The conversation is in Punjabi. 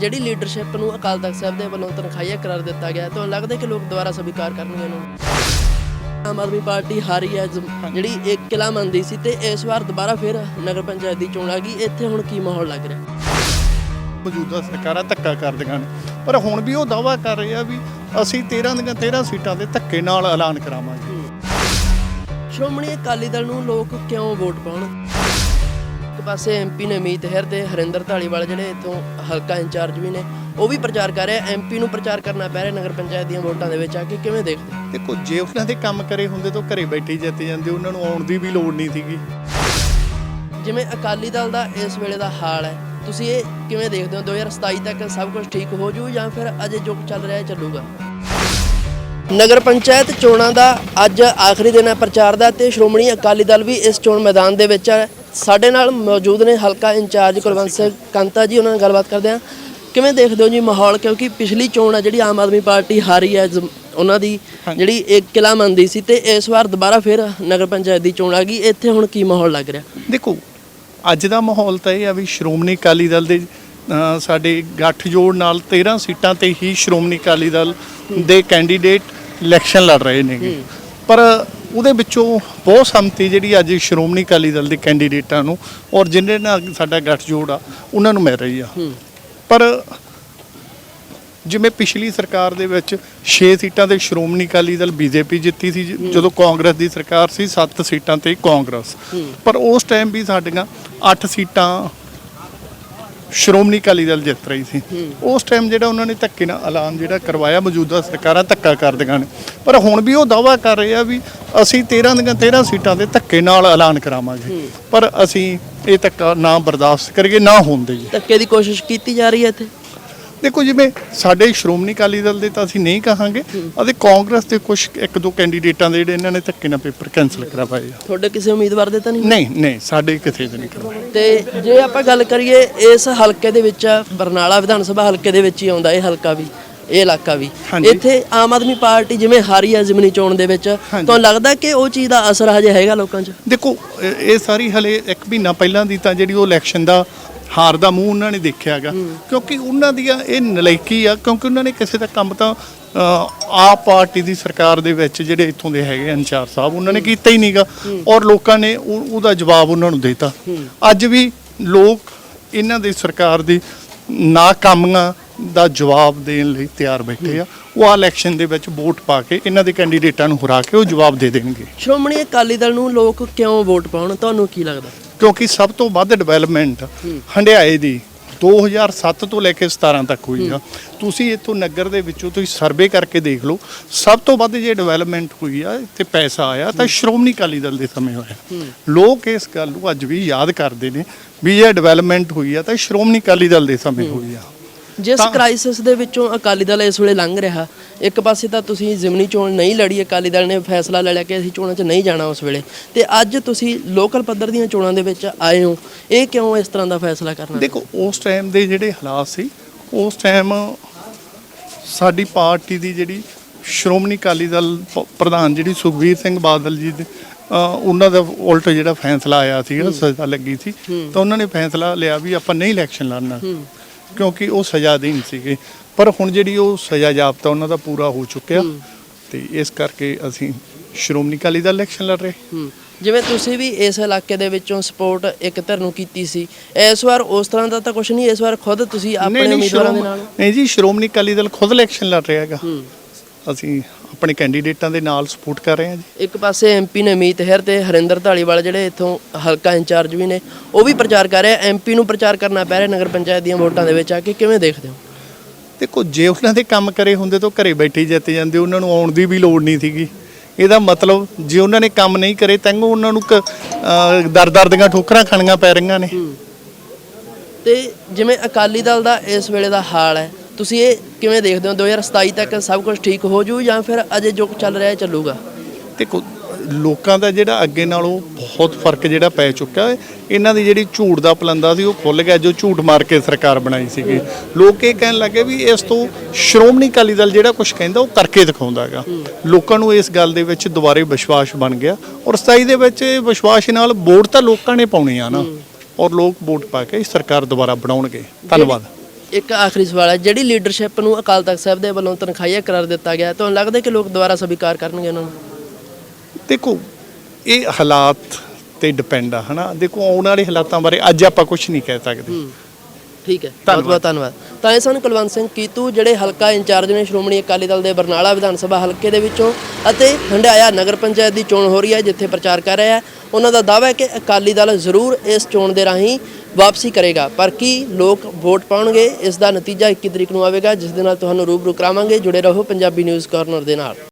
ਜਿਹੜੀ ਲੀਡਰਸ਼ਿਪ ਨੂੰ ਅਕਾਲ ਤਖਤ ਸਾਹਿਬ ਦੇ ਵੱਲੋਂ ਤਨਖਾਹੀਆ ਕਰਾਰ ਦਿੱਤਾ ਗਿਆ ਤਾਂ ਲੱਗਦਾ ਕਿ ਲੋਕ ਦੁਬਾਰਾ ਸਵੀਕਾਰ ਕਰਨਗੇ ਇਹਨੂੰ। ਆਮ ਆਦਮੀ ਪਾਰਟੀ ਹਾਰੀ ਹੈ ਜਿਹੜੀ ਇੱਕ ਕਿਲਾ ਮੰਨਦੀ ਸੀ ਤੇ ਇਸ ਵਾਰ ਦੁਬਾਰਾ ਫਿਰ ਨਗਰ ਪੰਚਾਇਤ ਦੀ ਚੋਣ ਆ ਗਈ। ਇੱਥੇ ਹੁਣ ਕੀ ਮਾਹੌਲ ਲੱਗ ਰਿਹਾ? ਮੌਜੂਦਾ ਸਰਕਾਰਾਂ ਧੱਕਾ ਕਰਦੀਆਂ ਨੇ। ਪਰ ਹੁਣ ਵੀ ਉਹ ਦਾਵਾ ਕਰ ਰਹੇ ਆ ਵੀ ਅਸੀਂ 13 ਦੀਆਂ 13 ਸੀਟਾਂ ਦੇ ਧੱਕੇ ਨਾਲ ਐਲਾਨ ਕਰਾਵਾਂਗੇ। ਸ਼੍ਰੋਮਣੀ ਅਕਾਲੀ ਦਲ ਨੂੰ ਲੋਕ ਕਿਉਂ ਵੋਟ ਪਾਉਣ? ਪਾਸੇ ਐਮਪੀ ਨੇ ਮੀਤ ਹੈਰ ਤੇ ਹਰਿੰਦਰ ਢਾਲੀਵਾਲ ਜਿਹੜੇ ਇਥੋਂ ਹਲਕਾ ਇੰਚਾਰਜ ਵੀ ਨੇ ਉਹ ਵੀ ਪ੍ਰਚਾਰ ਕਰ ਰਹੇ ਐਮਪੀ ਨੂੰ ਪ੍ਰਚਾਰ ਕਰਨਾ ਪੈ ਰਿਹਾ ਨਗਰ ਪੰਚਾਇਤ ਦੀਆਂ ਵੋਟਾਂ ਦੇ ਵਿੱਚ ਆ ਕੇ ਕਿਵੇਂ ਦੇਖਦੇ? ਦੇਖੋ ਜੇ ਉਹਨਾਂ ਦੇ ਕੰਮ ਕਰੇ ਹੁੰਦੇ ਤਾਂ ਘਰੇ ਬੈਠੇ ਜਿੱਤ ਜਾਂਦੇ ਉਹਨਾਂ ਨੂੰ ਆਉਣ ਦੀ ਵੀ ਲੋੜ ਨਹੀਂ ਸੀਗੀ। ਜਿਵੇਂ ਅਕਾਲੀ ਦਲ ਦਾ ਇਸ ਵੇਲੇ ਦਾ ਹਾਲ ਹੈ ਤੁਸੀਂ ਇਹ ਕਿਵੇਂ ਦੇਖਦੇ ਹੋ? 2027 ਤੱਕ ਸਭ ਕੁਝ ਠੀਕ ਹੋ ਜੂ ਜਾਂ ਫਿਰ ਅਜੇ ਜੋ ਚੱਲ ਰਿਹਾ ਹੈ ਚੱਲੂਗਾ? ਨਗਰ ਪੰਚਾਇਤ ਚੋਣਾਂ ਦਾ ਅੱਜ ਆਖਰੀ ਦਿਨ ਹੈ ਪ੍ਰਚਾਰ ਦਾ ਤੇ ਸ਼੍ਰੋਮਣੀ ਅਕਾਲੀ ਦਲ ਵੀ ਇਸ ਚੋਣ ਮੈਦਾਨ ਦੇ ਵਿੱਚ ਹੈ। ਸਾਡੇ ਨਾਲ ਮੌਜੂਦ ਨੇ ਹਲਕਾ ਇੰਚਾਰਜ ਕੁਲਵੰਤ ਸਿੰਘ ਕੰਤਾ ਜੀ ਉਹਨਾਂ ਨਾਲ ਗੱਲਬਾਤ ਕਰਦੇ ਹਾਂ। ਕਿਵੇਂ ਦੇਖਦੇ ਹੋ ਜੀ ਮਾਹੌਲ? ਕਿਉਂਕਿ ਪਿਛਲੀ ਚੋਣ ਹੈ ਜਿਹੜੀ ਆਮ ਆਦਮੀ ਪਾਰਟੀ ਹਾਰੀ ਹੈ ਉਹਨਾਂ ਦੀ ਜਿਹੜੀ ਇੱਕ ਕਿਲਾ ਮੰਨਦੀ ਸੀ ਤੇ ਇਸ ਵਾਰ ਦੁਬਾਰਾ ਫਿਰ ਨਗਰ ਪੰਚਾਇਤ ਦੀ ਚੋਣ ਆ ਗਈ। ਇੱਥੇ ਹੁਣ ਕੀ ਮਾਹੌਲ ਲੱਗ ਰਿਹਾ? ਦੇਖੋ ਅੱਜ ਦਾ ਮਾਹੌਲ ਤਾਂ ਇਹ ਆ ਵੀ ਸ਼੍ਰੋਮਣੀ ਅਕਾਲੀ ਦਲ ਦੇ ਸਾਡੇ ਗੱਠਜੋੜ ਨਾਲ 13 ਸੀਟਾਂ ਤੇ ਹੀ ਸ਼੍ਰੋਮਣੀ ਅਕਾਲੀ ਦਲ ਦੇ ਕੈਂਡੀਡੇਟ ਇਲੈਕਸ਼ਨ ਲੜ ਰਹੇ ਨੇਗੇ। ਪਰ ਉਹਦੇ ਵਿੱਚੋਂ ਬਹੁਤ ਸੰਮਤੀ ਜਿਹੜੀ ਅੱਜ ਸ਼੍ਰੋਮਣੀ ਅਕਾਲੀ ਦਲ ਦੇ ਕੈਂਡੀਡੇਟਾਂ ਨੂੰ ਔਰ ਜਿਨ੍ਹਾਂ ਨਾਲ ਸਾਡਾ ਗੱਠਜੋੜ ਆ ਉਹਨਾਂ ਨੂੰ ਮਿਲ ਰਹੀ ਆ। ਪਰ ਜਿਵੇਂ ਪਿਛਲੀ ਸਰਕਾਰ ਦੇ ਵਿੱਚ 6 ਸੀਟਾਂ ਤੇ ਸ਼੍ਰੋਮਣੀ ਅਕਾਲੀ ਦਲ ਬੀਜੇਪੀ ਜਿੱਤੀ ਸੀ ਜਦੋਂ ਕਾਂਗਰਸ ਦੀ ਸਰਕਾਰ ਸੀ 7 ਸੀਟਾਂ ਤੇ ਕਾਂਗਰਸ। ਪਰ ਉਸ ਟਾਈਮ ਵੀ ਸਾਡੀਆਂ 8 ਸੀਟਾਂ ਸ਼੍ਰੋਮਣੀ ਅਕਾਲੀ ਦਲ ਜਿੱਤ ਰਹੀ ਸੀ। ਉਸ ਟਾਈਮ ਜਿਹੜਾ ਉਹਨਾਂ ਨੇ ਧੱਕੇ ਨਾਲ ਐਲਾਨ ਜਿਹੜਾ ਕਰਵਾਇਆ ਮੌਜੂਦਾ ਸਰਕਾਰਾਂ ਧੱਕਾ ਕਰਦੀਆਂ ਨੇ। ਪਰ ਹੁਣ ਵੀ ਉਹ ਦਾਵਾ ਕਰ ਰਹੇ ਆ ਵੀ ਅਸੀਂ 13 ਦੀਆਂ 13 ਸੀਟਾਂ ਦੇ ਧੱਕੇ ਨਾਲ ਐਲਾਨ ਕਰਾਵਾਂਗੇ। ਪਰ ਅਸੀਂ ਇਹ ਧੱਕਾ ਨਾ ਬਰਦਾਸ਼ਤ ਕਰੀਏ ਨਾ ਹੋਣ ਦੇਈਏ। ਧੱਕੇ ਦੀ ਕੋਸ਼ਿਸ਼ ਕੀਤੀ ਜਾ ਰਹੀ ਹੈ ਇੱਥੇ? ਦੇਖੋ ਜਿਵੇਂ ਸਾਡੇ ਸ਼੍ਰੋਮਣੀ ਅਕਾਲੀ ਦਲ ਦੇ ਤਾਂ ਅਸੀਂ ਨਹੀਂ ਕਹਾਂਗੇ ਅਤੇ ਕਾਂਗਰਸ ਦੇ ਕੁਝ ਇੱਕ ਦੋ ਕੈਂਡੀਡੇਟਾਂ ਦੇ ਜਿਹੜੇ ਇਹਨਾਂ ਨੇ ਧੱਕੇ ਨਾਲ ਪੇਪਰ ਕੈਨਸਲ ਕਰਵਾਏ ਆ। ਤੁਹਾਡੇ ਕਿਸੇ ਉਮੀਦਵਾਰ ਦੇ ਤਾਂ ਨਹੀਂ? ਨਹੀਂ ਨਹੀਂ ਸਾਡੇ ਕਿਸੇ ਦੇ ਨਹੀਂ ਕਰਵਾਏ ਤੇ ਜੇ ਆਪਾਂ ਗੱਲ ਕਰੀਏ ਇਸ ਹਲਕੇ ਦੇ ਵਿੱਚ ਬਰਨਾਲਾ ਵਿਧਾਨ ਸਭਾ ਹਲਕੇ ਦੇ ਵਿੱਚ ਹੀ ਆਉਂਦਾ ਇਹ ਹਲਕਾ ਵੀ ਇਹ ਇਲਾਕਾ ਵੀ। ਇੱਥੇ ਆਮ ਆਦਮੀ ਪਾਰਟੀ ਜਿਵੇਂ ਹਾਰੀ ਹੈ ਜ਼ਿਮਨੀ ਚੋਣ ਦੇ ਵਿੱਚ ਤੁਹਾਨੂੰ ਲੱਗਦਾ ਕਿ ਉਹ ਚੀਜ਼ ਦਾ ਅਸਰ ਹਜੇ ਹੈਗਾ ਲੋਕਾਂ 'ਚ? ਦੇਖੋ ਇਹ ਸਾਰੀ ਹਲੇ ਇੱਕ ਮਹੀਨਾ ਪਹਿਲਾਂ ਦੀ ਤਾਂ ਜਿਹੜੀ ਉਹ ਇਲੈਕਸ਼ਨ ਦਾ ਹਾਰ ਦਾ ਮੂੰਹ ਉਹਨਾਂ ਨੇ ਦੇਖਿਆਗਾ ਕਿਉਂਕਿ ਉਹਨਾਂ ਦੀਆਂ ਇਹ ਨਲਾਇਕੀ ਆ ਕਿਉਂਕਿ ਉਹਨਾਂ ਨੇ ਕਿਸੇ ਦਾ ਕੰਮ ਤਾਂ ਆਪ ਪਾਰਟੀ ਦੀ ਸਰਕਾਰ ਦੇ ਵਿੱਚ ਜਿਹੜੇ ਇੱਥੋਂ ਦੇ ਹੈਗੇ ਅੰਚਾਰ ਸਾਹਿਬ ਉਹਨਾਂ ਨੇ ਕੀਤਾ ਹੀ ਨਹੀਂਗਾ। ਔਰ ਲੋਕਾਂ ਨੇ ਉਹ- ਉਹਦਾ ਜਵਾਬ ਉਹਨਾਂ ਨੂੰ ਦਿੱਤਾ। ਅੱਜ ਵੀ ਲੋਕ ਇਹਨਾਂ ਦੀ ਸਰਕਾਰ ਦੀ ਨਾਕਾਮੀਆਂ ਦਾ ਜਵਾਬ ਦੇਣ ਲਈ ਤਿਆਰ ਬੈਠੇ ਆ। ਉਹ ਆ ਇਲੈਕਸ਼ਨ ਦੇ ਵਿੱਚ ਵੋਟ ਪਾ ਕੇ ਇਹਨਾਂ ਦੇ ਕੈਂਡੀਡੇਟਾਂ ਨੂੰ ਹਰਾ ਕੇ ਉਹ ਜਵਾਬ ਦੇ ਦੇਣਗੇ। ਸ਼੍ਰੋਮਣੀ ਅਕਾਲੀ ਦਲ ਨੂੰ ਲੋਕ ਕਿਉਂ ਵੋਟ ਪਾਉਣ? ਤੁਹਾਨੂੰ ਕੀ ਲੱਗਦਾ? ਕਿਉਂਕਿ ਸਭ ਤੋਂ ਵੱਧ ਡਿਵੈਲਪਮੈਂਟ ਹੰਡਿਆਏ ਦੀ 2007 ਤੋਂ ਲੈ ਕੇ 17 ਤੱਕ ਹੋਈ ਆ। ਤੁਸੀਂ ਇੱਥੋਂ ਨਗਰ ਦੇ ਵਿੱਚੋਂ ਤੁਸੀਂ ਸਰਵੇ ਕਰਕੇ ਦੇਖ ਲਓ, ਸਭ ਤੋਂ ਵੱਧ ਜੇ ਡਿਵੈਲਪਮੈਂਟ ਹੋਈ ਆ ਤੇ ਪੈਸਾ ਆਇਆ, ਤਾਂ ਸ਼੍ਰੋਮਣੀ ਅਕਾਲੀ ਦਲ ਦੇ ਸਮੇਂ ਹੋਇਆ। ਲੋਕ ਇਸ ਗੱਲ ਨੂੰ ਅੱਜ ਵੀ ਯਾਦ ਕਰਦੇ ਨੇ ਵੀ ਇਹ ਡਿਵੈਲਪਮੈਂਟ ਹੋਈ ਆ, ਤਾਂ ਸ਼੍ਰੋਮਣੀ ਅਕਾਲੀ ਦਲ ਦੇ ਸਮੇਂ ਹੋਈ ਆ। ਜਿਸ ਕ੍ਰਾਈਸਿਸ ਦੇ ਵਿੱਚੋਂ ਅਕਾਲੀ ਦਲ ਇਸ ਵੇਲੇ ਲੰਘ ਰਿਹਾ ਇੱਕ ਪਾਸੇ ਤਾਂ ਤੁਸੀਂ ਜ਼ਿਮਨੀ ਚੋਣ ਨਹੀਂ ਲੜੀ ਅਕਾਲੀ ਦਲ ਨੇ ਫੈਸਲਾ ਲੈ ਲਿਆ ਕਿ ਅਸੀਂ ਚੋਣਾਂ 'ਚ ਨਹੀਂ ਜਾਣਾ ਉਸ ਵੇਲੇ। ਤੇ ਅੱਜ ਤੁਸੀਂ ਲੋਕਲ ਪੱਧਰ ਦੀਆਂ ਚੋਣਾਂ ਦੇ ਵਿੱਚ ਆਏ ਹੋ ਇਹ ਕਿਉਂ ਇਸ ਤਰ੍ਹਾਂ ਦਾ ਫੈਸਲਾ ਕਰਨਾ? ਦੇਖੋ ਉਸ ਟਾਈਮ ਦੇ ਜਿਹੜੇ ਹਾਲਾਤ ਸੀ ਉਸ ਟਾਈਮ ਸਾਡੀ ਪਾਰਟੀ ਦੀ ਜਿਹੜੀ ਸ਼੍ਰੋਮਣੀ ਅਕਾਲੀ ਦਲ ਪ੍ਰਧਾਨ ਜਿਹੜੀ ਸੁਖਬੀਰ ਸਿੰਘ ਬਾਦਲ ਜੀ ਦੇ ਉਹਨਾਂ ਦਾ ਉਲਟ ਜਿਹੜਾ ਫੈਸਲਾ ਆਇਆ ਸੀ ਸਜ਼ਾ ਲੱਗੀ ਸੀ ਤਾਂ ਉਹਨਾਂ ਨੇ ਫੈਸਲਾ ਲਿਆ ਵੀ ਆਪਾਂ ਨਹੀਂ ਇਲੈਕਸ਼ਨ ਲੜਨਾ। ਕਿਉਂਕਿ ਉਹ ਸਜ਼ਾ ਦੇਣ ਸੀਗੇ। ਪਰ ਹੁਣ ਜਿਹੜੀ ਉਹ ਸਜ਼ਾ ਜਾਪਤਾ ਉਹਨਾਂ ਦਾ ਪੂਰਾ ਹੋ ਚੁੱਕਿਆ। ਤੇ ਇਸ ਕਰਕੇ ਅਸੀਂ ਸ਼੍ਰੋਮਣੀ ਅਕਾਲੀ ਦਲ ਇਲੈਕਸ਼ਨ ਲੜ ਰਹੇ। ਹੂੰ। ਜਿਵੇਂ ਤੁਸੀਂ ਵੀ ਇਸ ਇਲਾਕੇ ਦੇ ਵਿੱਚੋਂ ਸਪੋਰਟ ਇੱਕ ਧਿਰ ਨੂੰ ਕੀਤੀ ਸੀ ਇਸ ਵਾਰ ਉਸ ਤਰ੍ਹਾਂ ਦਾ ਤਾਂ ਕੁਝ ਨਹੀਂ ਇਸ ਵਾਰ ਖੁਦ ਤੁਸੀਂ ਆਪਣੇ ਉਮੀਦਵਾਰਾਂ ਦੇ ਨਾਲ? ਨਹੀਂ ਜੀ ਸ਼੍ਰੋਮਣੀ ਅਕਾਲੀ ਦਲ ਖੁਦ ਇਲੈਕਸ਼ਨ ਲੜ ਰਿਹਾ ਹੈਗਾ। ਅਸੀਂ ਆਪਣੇ ਕੈਂਡੀਡੇਟਾਂ ਦੇ ਨਾਲ ਸਪੋਰਟ ਕਰ ਰਹੇ ਹਾਂ ਜੀ? ਇੱਕ ਪਾਸੇ ਐਮਪੀ ਨੇ ਮੀਤ ਹੈਰ ਤੇ ਹਰਿੰਦਰ ਢਾਲੀਵਾਲ ਜਿਹੜੇ ਇੱਥੋਂ ਹਲਕਾ ਇੰਚਾਰਜ ਵੀ ਨੇ ਉਹ ਵੀ ਪ੍ਰਚਾਰ ਕਰ ਰਹੇ ਐਮਪੀ ਨੂੰ ਪ੍ਰਚਾਰ ਕਰਨਾ ਪੈ ਰਿਹਾ ਨਗਰ ਪੰਚਾਇਤ ਦੀਆਂ ਵੋਟਾਂ ਦੇ ਵਿੱਚ ਆ ਕੇ ਕਿਵੇਂ ਦੇਖਦੇ ਹੋ? ਦੇਖੋ ਜੇ ਉਹਨਾਂ ਦੇ ਕੰਮ ਕਰੇ ਹੁੰਦੇ ਤਾਂ ਘਰੇ ਬੈਠੇ ਜਿੱਤ ਜਾਂਦੇ ਉਹਨਾਂ ਨੂੰ ਆਉਣ ਦੀ ਵੀ ਲੋੜ ਨਹੀਂ ਸੀਗੀ। ਇਹਦਾ ਮਤਲਬ ਜੇ ਉਹਨਾਂ ਨੇ ਕੰਮ ਨਹੀਂ ਕਰੇ ਤਾਂ ਉਹਨਾਂ ਨੂੰ ਕ- ਅਹ ਦਰ ਦਰ ਦੀਆਂ ਠੋਕਰਾਂ ਖਾਣੀਆਂ ਪੈ ਰਹੀਆਂ ਨੇ। ਤੇ ਜਿਵੇਂ ਅਕਾਲੀ ਦਲ ਦਾ ਇਸ ਵੇਲੇ ਦਾ ਹਾਲ ਹੈ ਤੁਸੀਂ ਇਹ ਕਿਵੇਂ ਦੇਖਦੇ ਹੋ? 2027 ਤੱਕ ਸਭ ਕੁਝ ਠੀਕ ਹੋ ਜੂ ਜਾਂ ਫਿਰ ਅਜੇ ਜੋ ਚੱਲ ਰਿਹਾ ਚੱਲੂਗਾ? ਦੇਖੋ, ਲੋਕਾਂ ਦਾ ਜਿਹੜਾ ਅੱਗੇ ਨਾਲੋਂ ਬਹੁਤ ਫ਼ਰਕ ਜਿਹੜਾ ਪੈ ਚੁੱਕਾ ਹੈ, ਇਹਨਾਂ ਦੀ ਜਿਹੜੀ ਝੂਠ ਦਾ ਪਲੰਦਾ ਸੀ, ਉਹ ਖੁੱਲ ਗਿਆ ਜੋ ਝੂਠ ਮਾਰ ਕੇ ਸਰਕਾਰ ਬਣਾਈ ਸੀਗੀ। ਲੋਕ ਇਹ ਕਹਿਣ ਲੱਗੇ ਵੀ ਇਸ ਤੋਂ ਸ਼੍ਰੋਮਣੀ ਅਕਾਲੀ ਦਲ ਜਿਹੜਾ ਕੁਝ ਕਹਿੰਦਾ, ਉਹ ਕਰਕੇ ਦਿਖਾਉਂਦਾ ਹੈਗਾ। ਲੋਕਾਂ ਨੂੰ ਇਸ ਗੱਲ ਦੇ ਵਿੱਚ ਦੁਬਾਰੇ ਵਿਸ਼ਵਾਸ ਬਣ ਗਿਆ ਔਰ ਸਤਾਈ ਦੇ ਵਿੱਚ ਇਹ ਵਿਸ਼ਵਾਸ ਨਾਲ ਵੋਟ ਤਾਂ ਲੋਕਾਂ ਨੇ ਪਾਉਣੀ ਆ ਨਾ। ਔਰ ਲੋਕ ਵੋਟ ਪਾ ਕੇ ਸਰਕਾਰ ਦੁਬਾਰਾ ਬਣਾਉਣਗੇ। ਧੰਨਵਾਦ। ਇੱਕ ਆਖਰੀ ਸਵਾਲ ਹੈ ਜਿਹੜੀ ਲੀਡਰਸ਼ਿਪ ਨੂੰ ਅਕਾਲ ਤਖਤ ਸਾਹਿਬ ਦੇ ਵੱਲੋਂ ਤਨਖਾਹੀਆ ਕਰਾਰ ਦਿੱਤਾ ਗਿਆ ਤੁਹਾਨੂੰ ਲੱਗਦਾ ਕਿ ਲੋਕ ਦੁਬਾਰਾ ਸਵੀਕਾਰ ਕਰਨਗੇ ਉਹਨਾਂ ਨੂੰ? ਦੇਖੋ ਇਹ ਹਾਲਾਤ ਤੇ ਡਿਪੈਂਡ ਆ ਹਨਾ? ਦੇਖੋ ਆਉਣ ਵਾਲੇ ਹਾਲਾਤਾਂ ਬਾਰੇ ਅੱਜ ਆਪਾਂ ਕੁਝ ਨਹੀਂ ਕਹਿ ਸਕਦੇ। ਠੀਕ ਹੈ। ਬਹੁਤ ਬਹੁਤ ਧੰਨਵਾਦ। ਤਾਂ ਇਹ ਸਨ ਕੁਲਵੰਤ ਸਿੰਘ ਕੀਤੂ ਜਿਹੜੇ ਹਲਕਾ ਇੰਚਾਰਜ ਨੇ ਸ਼੍ਰੋਮਣੀ ਅਕਾਲੀ ਦਲ ਦੇ ਬਰਨਾਲਾ ਵਿਧਾਨ ਸਭਾ ਹਲਕੇ ਦੇ ਵਿੱਚੋਂ ਅਤੇ ਹੰਡਾਇਆ ਨਗਰ ਪੰਚਾਇਤ ਦੀ ਚੋਣ ਹੋ ਰਹੀ ਹੈ ਜਿੱਥੇ ਪ੍ਰਚਾਰ ਕਰ ਰਿਹਾ ਹੈ। ਉਹਨਾਂ ਦਾ ਦਾਅਵਾ ਹੈ ਕਿ ਅਕਾਲੀ ਦਲ ਜ਼ਰੂਰ ਇਸ ਚੋਣ ਦੇ ਰਾਹੀਂ ਵਾਪਸੀ ਕਰੇਗਾ। ਪਰ ਕੀ ਲੋਕ ਵੋਟ ਪਾਉਣਗੇ ਇਸ ਦਾ ਨਤੀਜਾ 21 ਤਰੀਕ ਨੂੰ ਆਵੇਗਾ ਜਿਸ ਦੇ ਨਾਲ ਤੁਹਾਨੂੰ ਰੂਬਰੂ ਕਰਾਵਾਂਗੇ। ਜੁੜੇ ਰਹੋ ਪੰਜਾਬੀ ਨਿਊਜ਼ ਕਾਰਨਰ ਦੇ ਨਾਲ।